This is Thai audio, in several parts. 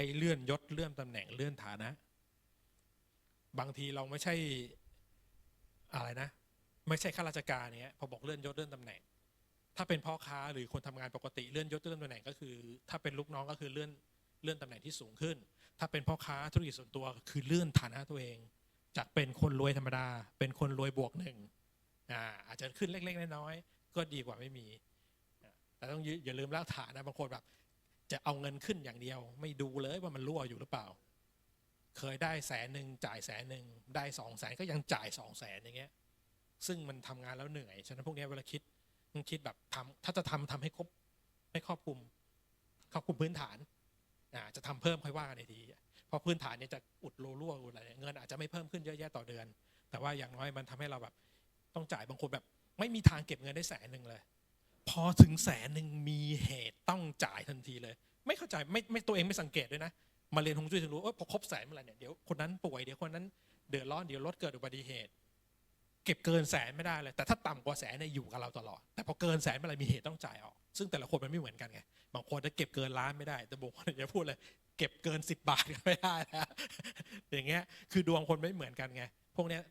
ให้เลื่อนยศเลื่อนตำแหน่งเลื่อนฐานะ บางทีเราไม่ใช่อะไรนะ ไม่ใช่ข้าราชการเนี้ยพอบอกเลื่อนยศเลื่อนตำแหน่ง ถ้าเป็นพ่อค้าหรือคนทำงานปกติเลื่อนยศเลื่อนตำแหน่งก็คือ ถ้าเป็นลูกน้องก็คือเลื่อนเลื่อนตำแหน่งที่สูงขึ้น ถ้าเป็นพ่อค้าธุรกิจส่วนตัวคือเลื่อนฐานะตัวเอง จากเป็นคนรวยธรรมดา เป็นคนรวยบวกหนึ่งอ่าอาจจะขึ้นเล็กๆน้อยๆก็ดีกว่าไม่มีแต่ต้องอย่าอย่าลืมรากฐานนะบางคนแบบ จะเอาเงินขึ้นอย่างเดียว ไม่ดูเลยว่ามันรั่วอยู่หรือเปล่า เคยได้แสนหนึ่งจ่ายแสนหนึ่งได้สองแสนก็ยังจ่ายสองแสนอย่างเงี้ย ซึ่งมันทำงานแล้วเหนื่อยฉะนั้นพวกนี้เวลาคิดต้องคิดแบบทำถ้าจะทำทำให้ครบให้ครอบคลุมครอบคลุมพื้นฐานอ่าจะทำเพิ่มค่อยว่ากันในทีเพราะพื้นฐานเนี่ยจะอุดรูรั่วอุดอะไรเงินอาจจะไม่เพิ่มขึ้นเยอะแยะต่อเดือน แต่ว่าอย่างน้อยมันทำให้เราแบบ ต้องจ่ายบางคนแบบ ไม่มีทางเก็บเงินได้แสนหนึ่งเลย พอถึงแสนหนึ่งมีเหตุต้องจ่ายทันทีเลย ไม่เข้าใจไม่ไม่ตัวเองไม่สังเกตด้วยนะมาเรียนฮวงจุ้ยถึงรู้เออพอครบแสนเมื่อไหร่เนี่ยเดี๋ยวคนนั้นป่วยเดี๋ยวคนนั้นเดือดร้อนเดี๋ยวรถเกิดอุบัติเหตุ เก็บเกินแสนไม่ได้เลย แต่ถ้าต่ำกว่าแสนเนี่ยอยู่กับเราตลอด แต่พอเกินแสนเมื่อไหร่มีเหตุต้องจ่ายออก ซึ่งแต่ละคนมันไม่เหมือนกันไงบางคนจะเก็บเกินล้านไม่ได้แต่บางคนจะพูดเลยเก็บเกินสิบบาทก็ไม่ได้นะอย่างเงี้ยคือดวงคนไม่เหมือนกันไงพวกเนี้ย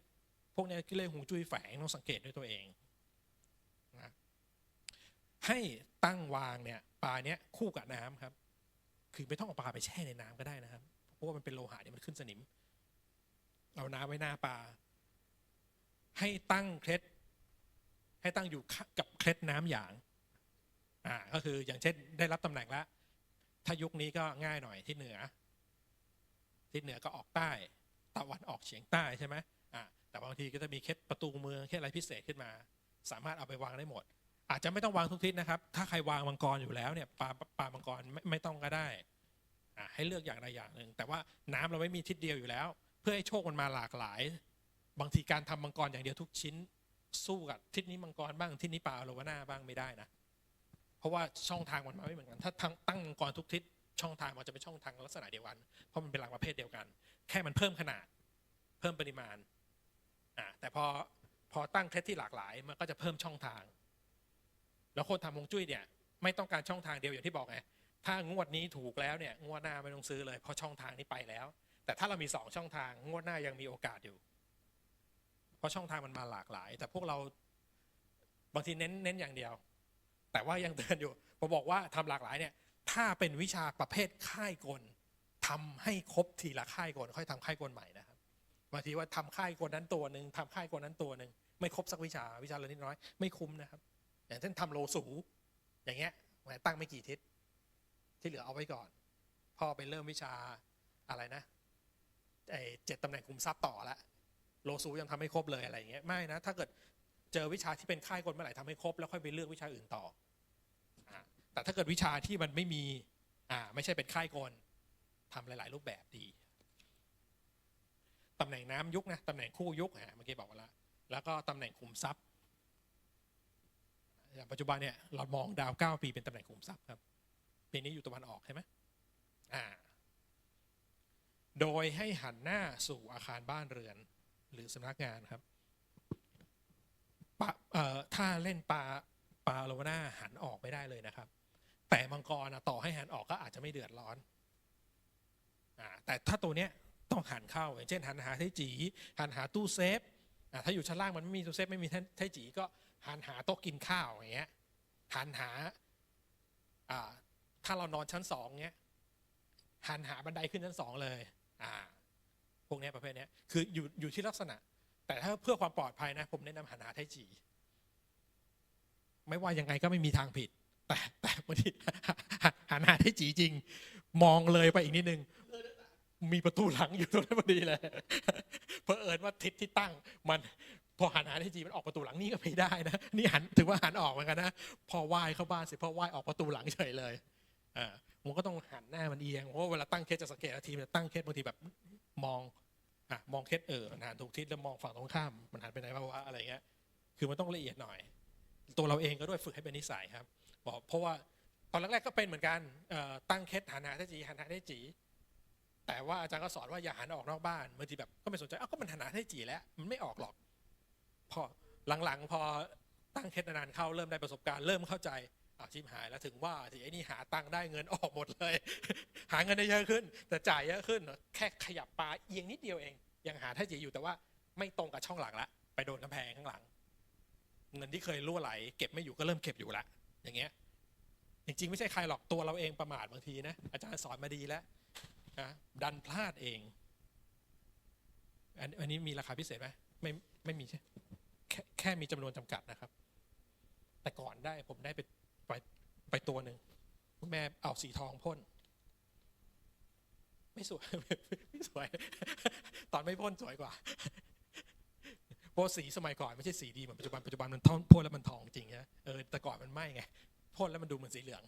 พวกเนี้ยที่เรียกฮงจุ้ยแฝงต้องสังเกตด้วยตัวเองนะให้ตั้งวางเนี่ยปลาเนี้ยคู่กับน้ำครับ คือไม่ต้องเอาปลาไปแช่ในน้ำก็ได้นะครับ เพราะว่ามันเป็นโลหะเนี่ยมันขึ้นสนิม เอาน้ำไว้หน้าปลา ให้ตั้งเคล็ด ให้ตั้งอยู่กับเคล็ดน้ำหยาง อ่า ก็คืออย่างเช่นได้รับตำแหน่งแล้ว ถ้ายุคนี้ก็ง่ายหน่อยที่เหนือทิศเหนือก็ออกใต้ ตะวันออกเฉียงใต้ใช่ไหมอ่าแต่บางทีก็จะมีเคล็ดประตูเมืองเคล็ดอะไรพิเศษขึ้นมา สามารถเอาไปวางได้หมด อาจจะไม่ต้องวางทุกทิศนะครับ ถ้าใครวางมังกรอยู่แล้วเนี่ยปลาปลามังกรไม่ไม่ต้องก็ได้อ่าให้เลือกอย่างใดอย่างหนึ่งแต่ว่าน้ำเราไม่มีทิศเดียวอยู่แล้ว เพื่อให้โชคมันมาหลากหลาย บางทีการทำมังกรอย่างเดียวทุกชิ้น สู้กับทิศนี้มังกรบ้างทิศนี้ปลาโลวาน่าบ้างไม่ได้นะเพราะว่าช่องทางมันมาไม่เหมือนกันถ้าตั้งตั้งมังกรทุกทิศช่องทางมันจะเป็นช่องทางลักษณะเดียวกันเพราะมันเป็นหลักประเภทเดียวกัน แค่มันเพิ่มขนาด เพิ่มปริมาณอ่าแต่พอพอตั้งเคล็ดที่หลากหลายมันก็จะเพิ่มช่องทาง แล้วคนทำฮวงจุ้ยเนี่ยไม่ต้องการช่องทางเดียวอย่างที่บอกไงถ้างวดนี้ถูกแล้วเนี่ยงวดหน้าไม่ต้องซื้อเลยเพราะช่องทางนี้ไปแล้ว แต่ถ้าเรามีสองช่องทางงวดหน้ายังมีโอกาสอยู่ เพราะช่องทางมันมาหลากหลาย แต่พวกเราบางทีเน้นเน้นอย่างเดียว แต่ว่ายังเตือนอยู่พอบอกว่าทำหลากหลายเนี่ย ถ้าเป็นวิชาประเภทค่ายกลทำให้ครบทีละค่ายกลค่อยทำค่ายกลใหม่นะครับบางทีว่าทำค่ายกลนั้นตัวหนึ่งทำค่ายกลนั้นตัวหนึ่งไม่ครบสักวิชาวิชาละนิดน้อยไม่คุ้มนะครับ อย่างเช่นทำโลสูอย่างเงี้ยตั้งไม่กี่ทิศที่เหลือเอาไว้ก่อน พ่อไปเริ่มวิชาอะไรนะไอ้เจ็ดตำแหน่งคุมทรัพย์ต่อละโลซูยังทำไม่ครบเลยอะไรอย่างเงี้ยไม่นะ ถ้าเกิดเจอวิชาที่เป็นค่ายกลเมื่อไหร่ทำให้ครบแล้วค่อยไปเลือกวิชาอื่นต่อแต่ถ้าเกิดวิชาที่มันไม่มีอ่าไม่ใช่เป็นค่ายกลทำหลาย ๆ รูปแบบดีตำแหน่งน้ำยุคนะตำแหน่งคู่ยุคอะเมื่อกี้บอกไปแล้วแล้วก็ตำแหน่งคุมทรัพย์ ปัจจุบันเนี่ยเรามองดาวเก้าปีเป็นตำแหน่งคุมทรัพย์ครับปีนี้อยู่ตะวันออกใช่ไหมอ่า โดยให้หันหน้าสู่อาคารบ้านเรือน หรือสำนักงานครับปะเอ่อถ้าเล่นปลาปลาโลวาน่าหันออกไม่ได้เลยนะครับ แต่มังกรนะต่อให้หันออกก็อาจจะไม่เดือดร้อนอ่าแต่ถ้าตัวเนี้ยต้องหันเข้าอย่างเช่นหันหาไทจี หันหาตู้เซฟ ถ้าอยู่ชั้นล่างมันไม่มีตู้เซฟไม่มีไทจีก็หันหาโต๊ะกินข้าวอย่างเงี้ยหันหาถ้าเรานอนชั้นสองเนี้ยหันหาบันไดขึ้นชั้นสองเลยอ่าพวกเนี้ยประเภทเนี้ยคืออยู่อยู่ที่ลักษณะ แต่ถ้าเพื่อความปลอดภัยนะ ผมแนะนำหันหาไทจี ไม่ว่ายังไงก็ไม่มีทางผิด แต่แต่บางทีหันหาไทจีจริง มองเลยไปอีกนิดนึงมีประตูหลังอยู่ตรงนั้นพอดีเลย เพอเอิญว่าทิศที่ตั้งมันพอหันหาไทจีมันออกประตูหลังนี่ก็ไม่ได้นะนี่หันถือว่าหันออกเหมือนกันนะพอไหว้เข้าบ้านเสร็จพอไหว้ออกประตูหลังเฉยเลยอ่าผมก็ต้องหันหน้ามันเอียงเพราะว่าเวลาตั้งเคสจะสังเกตทีมจะตั้งเคสบางทีแบบมองอะมองเคสเออมันหันถูกทิศแล้วมองฝั่งตรงข้ามมันหันไปไหนบ้างวะอะไรเงี้ย คือมันต้องละเอียดหน่อย ตัวเราเองก็ด้วยฝึกให้เป็นนิสัยครับบอกเพราะว่าตอนแรกๆก็เป็นเหมือนกันตั้งเคสหันหาได้จีหันหาได้จี แต่ว่าอาจารย์ก็สอนว่าอย่าหันออกนอกบ้านบางทีแบบก็ไม่สนใจเอ้าก็มันหันหาได้จีแล้ว มันไม่ออกหรอก พอหลังๆ พอตั้งเคสนานๆเข้าเริ่มได้ประสบการณ์เริ่มเข้าใจอาชิมหายแล้วถึงว่าสิไอ้นี่หาตังค์ได้เงินออกหมดเลย หาเงินได้เยอะขึ้น แต่จ่ายเยอะขึ้น แค่ขยับปลาเอียงนิดเดียวเอง ยังหาท่าจีอยู่แต่ว่าไม่ตรงกับช่องหลังละไปโดนกำแพงข้างหลัง เงินที่เคยรั่วไหล เก็บไม่อยู่ก็เริ่มเก็บอยู่ละอย่างเงี้ยจริงๆไม่ใช่ใครหรอกตัวเราเองประมาทบางทีนะอาจารย์สอนมาดีแล้ว นะดันพลาดเองอันนี้มีราคาพิเศษไหมไม่ไม่มีใช่แค่แค่มีจำนวนจำกัดนะครับ แต่ก่อนได้ผมได้ไปไปไปตัวหนึ่งคุณแม่เอาสีทองพ่น ไม่สวยไม่สวย ตอนไม่พ่นสวยกว่าเพราะสีสมัยก่อนไม่ใช่สีดีเหมือนปัจจุบันปัจจุบันมันทองพ่นแล้วมันทองจริงนะเออแต่ก่อนมันไหม้ไงพ่นแล้วมันดูเหมือนสีเหลือง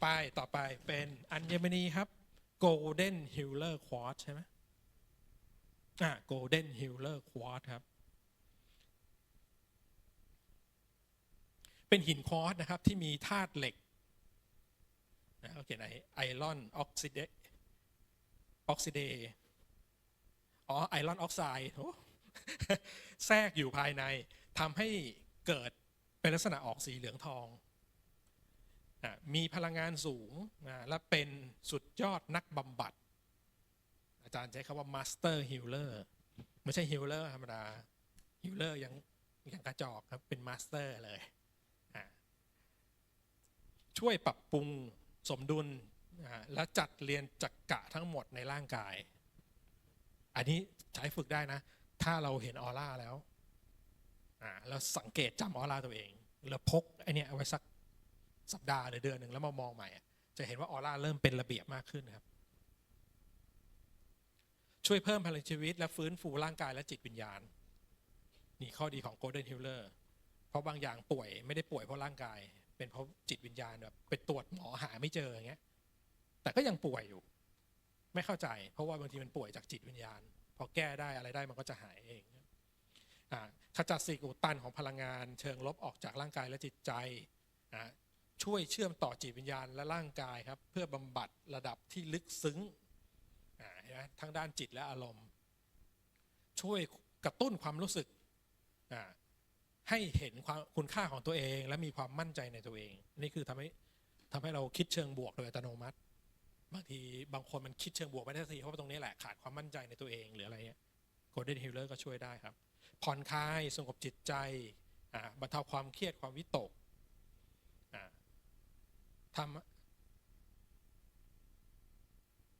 ไปต่อไปเป็นอัญมณีครับ Golden Healer Quartz ใช่ไหมอะ Golden Healer Quartz ครับ เป็นหินควอตนะครับ ที่มีธาตุเหล็กนะเขาเขียนไอไอรอนออกซิเดออกซิเดอ๋อไอรอนออกไซด์แทรกอยู่ภายในทำให้เกิดเป็นลักษณะออกสีเหลืองทอง มีพลังงานสูงและเป็นสุดยอดนักบำบัด อาจารย์ใช้คำว่า Master Healer ไม่ใช่ Healer ธรรมดา Healer ยังยังกระจอกครับ เป็น Master เลย ช่วยปรับปรุงสมดุลและจัดเรียนจักกะทั้งหมดในร่างกาย อันนี้ใช้ฝึกได้นะ ถ้าเราเห็นออร่าแล้วอ่าแล้วสังเกตจำออร่าตัวเอง แล้วพกไอเนี้ยเอาไว้สัก สัปดาห์หรือเดือนหนึ่งแล้วมามองใหม่จะเห็นว่าออร่าเริ่มเป็นระเบียบมากขึ้นครับ ช่วยเพิ่มพลังชีวิต และฟื้นฟูร่างกายและจิตวิญญาณ นี่ข้อดีของ Golden Healer เพราะบางอย่างป่วยไม่ได้ป่วยเพราะร่างกาย เป็นเพราะจิตวิญญาณแบบไปตรวจหมอหาไม่เจออย่างเงี้ยแต่ก็ยังป่วยอยู่ ไม่เข้าใจ เพราะว่าบางทีมันป่วยจากจิตวิญญาณพอแก้ได้อะไรได้มันก็จะหายเองอขจัดสิ่งอุดตันของพลังงาน เชิงลบออกจากร่างกายและจิตใจ ช่วยเชื่อมต่อจิตวิญญาณและร่างกายครับ เพื่อบำบัดระดับที่ลึกซึ้งนไหมทั้งด้านจิตและอารมณ์ ช่วยกระตุ้นความรู้สึกให้เห็นความคุณค่าของตัวเอง และมีความมั่นใจในตัวเอง นี่คือทำให้ทำให้เราคิดเชิงบวกโดยอัตโนมัติ บางทีบางคนมันคิดเชิงบวกไม่ได้สักทีเพราะตรงนี้แหละขาดความมั่นใจในตัวเองหรืออะไรเงี้ย Golden Healer ก็ช่วยได้ครับ ผ่อนคลายสงบจิตใจบรรเทาความเครียดความวิตก ทำ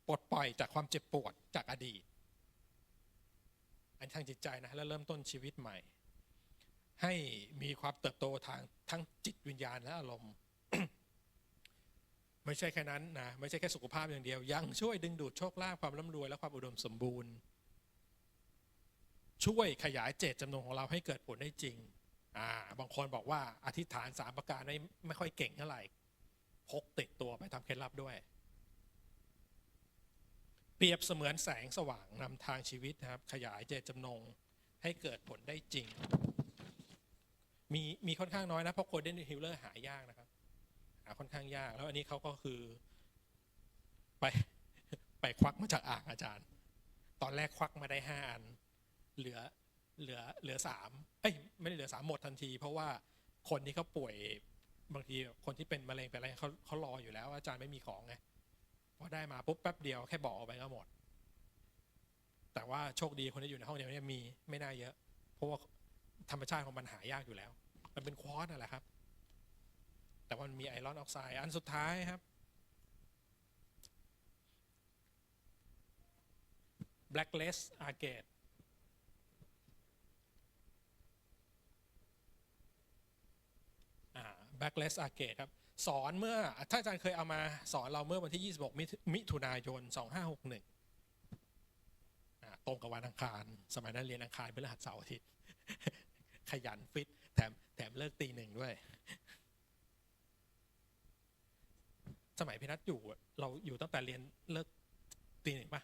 ปลดปล่อยจากความเจ็บปวดจากอดีต อันทางจิตใจนะ แล้วเริ่มต้นชีวิตใหม่ ให้มีความเติบโตทางทั้งจิตวิญญาณและอารมณ์ ไม่ใช่แค่นั้นนะ ไม่ใช่แค่สุขภาพอย่างเดียว ยังช่วยดึงดูดโชคลาภความร่ำรวยและความอุดมสมบูรณ์ ช่วยขยายเจตจำนงของเราให้เกิดผลได้จริง อ่า บางคนบอกว่าอธิษฐานสามประการไม่ไม่ค่อยเก่งเท่าไหร่ พกติดตัวไปทำเคล็ดลับด้วย เปรียบเสมือนแสงสว่างนำทางชีวิตนะครับ ขยายเจตจำนงให้เกิดผลได้จริง มีมีค่อนข้างน้อยนะ เพราะโคเดนฮิลเลอร์หายากนะครับ หาค่อนข้างยาก แล้วอันนี้เขาก็คือไปไปควักมาจากอ่างอาจารย์ ตอนแรกควักมาได้ห้าอัน เหลือเหลือเหลือสามเอ้ยไม่ได้เหลือสามหมดทันที เพราะว่าคนที่เขาป่วย บางทีคนที่เป็นมะเร็งเป็นอะไรเขาเขารออยู่แล้วอาจารย์ไม่มีของไงพอได้มาปุ๊บแป๊บเดียวแค่บอกเอาไปก็หมด แต่ว่าโชคดีคนที่อยู่ในห้องเดียวเนี้มีไม่น่าเยอะ เพราะว่าธรรมชาติของมันหายากอยู่แล้ว มันเป็นควอตนั่นแหละครับ แต่ว่ามันมีไอรอนออกไซด์อันสุดท้ายครับ blacklist agate อ่า blacklist agate ครับสอนเมื่อถ้าอาจารย์เคยเอามาสอนเราเมื่อวันที่ 26 มิถุมิถุนายน 2561อ่าตรงกับวันอังคาร สมัยนั้นเรียนอังคารพฤหัสเสาร์อาทิตย์ ขยันฟิตแถมแถมเลิกตีหนึ่งด้วย สมัยพี่นัทอยู่เราอยู่ตั้งแต่เรียนเลิกตีหนึ่งป่ะ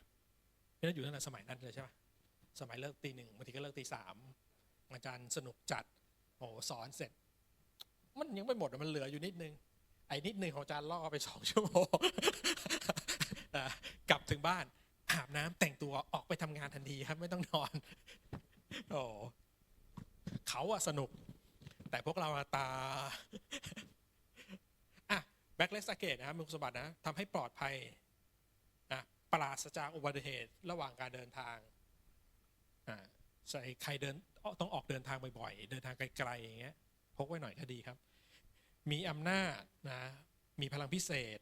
พี่นัทอยู่ตั้งแต่สมัยนั้นเลยใช่ป่ะสมัยเลิกตีหนึ่งบางทีก็เลิกตีสามอาจารย์สนุกจัดโอ้สอนเสร็จ มันยังไม่หมดอะมันเหลืออยู่นิดนึง ไอ้นิดนึงของจารย์ล่อไปสองชั่วโมงกลับถึงบ้านอาบน้ำแต่งตัวออกไปทำงานทันทีครับ ไม่ต้องนอนโอ้เขาอะสนุก แต่พวกเราอะตาอะแบ็กเลสเกตนะครับมีคุณสมบัตินะทำให้ปลอดภัยอะปราศจากอุบัติเหตุระหว่างการเดินทางอ่าใส่ใครเดินต้องออกเดินทางบ่อยๆ เดินทางไกลๆอย่างเงี้ย พกไว้หน่อยก็ดีครับ มีอำนาจนะมีพลังพิเศษ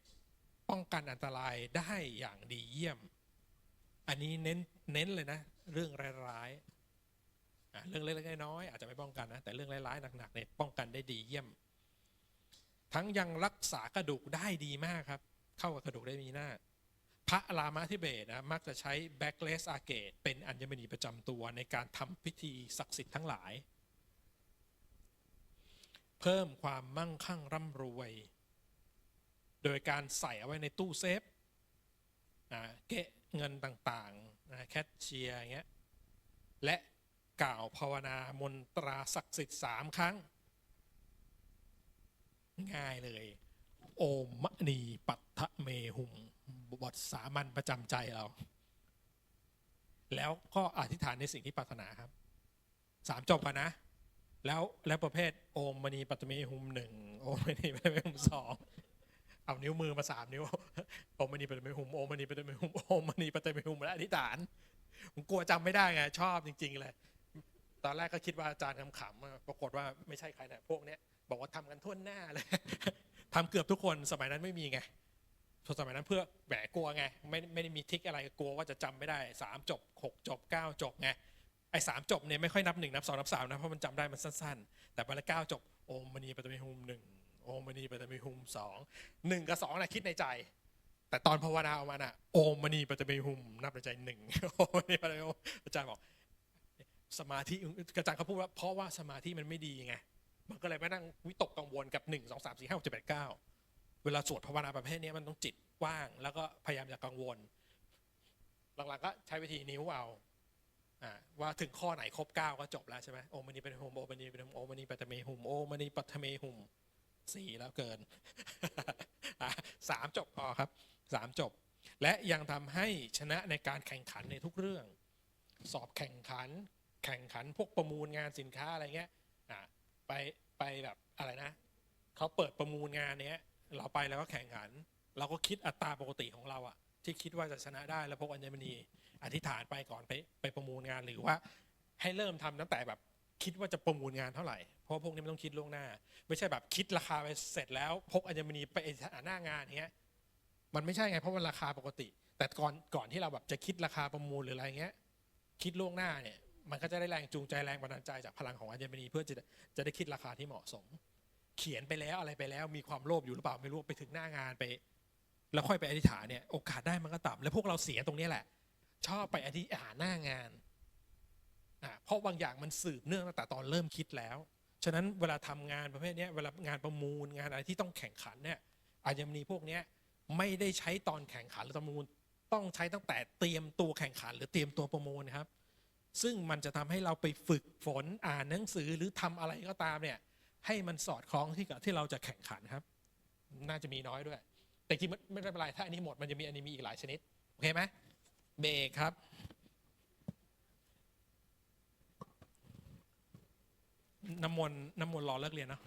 ป้องกันอันตรายได้อย่างดีเยี่ยม อันนี้เน้นเน้นเลยนะ เรื่องร้ายๆเรื่องเล็กๆน้อยๆอาจจะไม่ป้องกันนะแต่เรื่องร้ายๆหนักๆเนี่ยป้องกันได้ดีเยี่ยม ทั้งยังรักษากระดูกได้ดีมากครับ เข้ากับกระดูกได้มีหน้าพระรามาธิเบศนะมักจะใช้แบ็กเลสอาเกตเป็นอัญมณีประจำตัวในการทำพิธีศักดิ์สิทธิ์ทั้งหลาย เพิ่มความมั่งคั่งร่ำรวย โดยการใส่เอาไว้ในตู้เซฟเกะเงินต่างๆแคชเชียร์เงี้ยและกล่าวภาวนามนตราศักดิ์สิทธิ์สามครั้ง ง่ายเลย โอมมณีปัตถเมหุมบทสามัญประจำใจเรา แล้วก็อธิษฐานในสิ่งที่ปรารถนาครับสามจบกันนะ แล้วแล้วประเภทโอมมณีปัตตเมหุมหนึ่งโอมมณีปัตตเมหุมสองเอานิ้วมือมาสามนิ้วโอมมณีปัตตเมหุมโอมมณีปัตตเมหุมโอมมณีปัตตเมหุมและอธิษฐานผมกลัวจำไม่ได้ไงชอบจริง ๆ เลย ตอนแรกก็คิดว่าอาจารย์ขำๆอะปรากฏว่าไม่ใช่ใครนะพวกเนี้ยบอกว่าทำกันทั่วหน้าเลยทำเกือบทุกคนสมัยนั้นไม่มีไงสมัยนั้นเพื่อแหวกลัวไงไม่ไม่ได้มีทริกอะไรกลัวว่าจะจำไม่ได้สามจบหกจบเก้าจบไง ไอ้สามจบเนี่ยไม่ค่อยนับหนึ่งนับสองนับสามนะเพราะมันจำได้มันสั้นๆ แต่พอละเก้าจบโอมมณีปฐมีหุมหนึ่งโอมมณีปฐมีหุมสองหนึ่งกับสองนะคิดในใจ แต่ตอนภาวนาออกมาน่ะโอมมณีปฐมีหุมนับในใจหนึ่งโอมมณีปฐมีหุมอาจารย์บอก สมาธิอาจารย์เขาพูดว่าเพราะว่าสมาธิมันไม่ดีไงมันก็เลยไม่นั่งวิตกกังวลกับหนึ่งสองสามสี่ห้าหกเจ็ดแปดเก้าเวลาสวดภาวนาประเภทนี้มันต้องจิตกว่าง แล้วก็พยายามอย่ากังวล หลังๆก็ใช้วิธีนิ้วเอา ว่าถึงข้อไหนครบเก้าก็จบแล้วใช่ไหมโอมณีเป็นหุมโอมณีเป็นหุมโอมณีปัตเมหุมโอมณีปัตเมหุมสี่แล้วเกินสามจบพอครับสามจบ และยังทำให้ชนะในการแข่งขันในทุกเรื่อง สอบแข่งขัน แข่งขันพวกประมูลงานสินค้าอะไรเงี้ยไปไปแบบอะไรนะเขาเปิดประมูลงานเนี้ยเราไปแล้วก็แข่งขัน เราก็คิดอัตราปกติของเราอะ ที่คิดว่าจะชนะได้แล้วพกอัญมณีอธิษฐานไปก่อนไปไปประมูลงานหรือว่าให้เริ่มทำตั้งแต่แบบคิดว่าจะประมูลงานเท่าไหร่ เพราะพวกนี้มันต้องคิดล่วงหน้า ไม่ใช่แบบคิดราคาไปเสร็จแล้วพกอัญมณีไปหน้างานเงี้ยมันไม่ใช่ไงเพราะมันราคาปกติ แต่ก่อนก่อนที่เราแบบจะคิดราคาประมูลหรืออะไรเงี้ยคิดล่วงหน้าเนี่ยมันก็จะได้แรงจูงใจแรงบันดาลใจจากพลังของอัญมณีเพื่อจะจะได้คิดราคาที่เหมาะสม เขียนไปแล้วอะไรไปแล้ว มีความโลภอยู่หรือเปล่าไม่รู้ไปถึงหน้างานไป แล้วค่อยไปอธิษฐานเนี่ยโอกาสได้มันก็ต่ำแล้วพวกเราเสียตรงนี้แหละ ชอบไปอธิษฐานหน้างานอ่าเพราะบางอย่างมันสืบเนื่องตั้งแต่ตอนเริ่มคิดแล้ว ฉะนั้นเวลาทำงานประเภทนี้เวลางานประมูลงานอะไรที่ต้องแข่งขันเนี่ยอัญมณีพวกนี้ไม่ได้ใช้ตอนแข่งขันหรือประมูลต้องใช้ตั้งแต่เตรียมตัวแข่งขัน หรือเตรียมตัวประมูลครับ ซึ่งมันจะทำให้เราไปฝึกฝนอ่านหนังสือหรือทำอะไรก็ตามเนี่ยให้มันสอดคล้องที่กับที่เราจะแข่งขันครับ น่าจะมีน้อยด้วย แต่จริงไม่ไม่เป็นไรถ้าอันนี้หมดมันจะมีอันนี้มีอีกหลายชนิด โอเคไหมเบรกครับน้ำมนต์น้ำมนต์รอเลิกเรียนเนาะ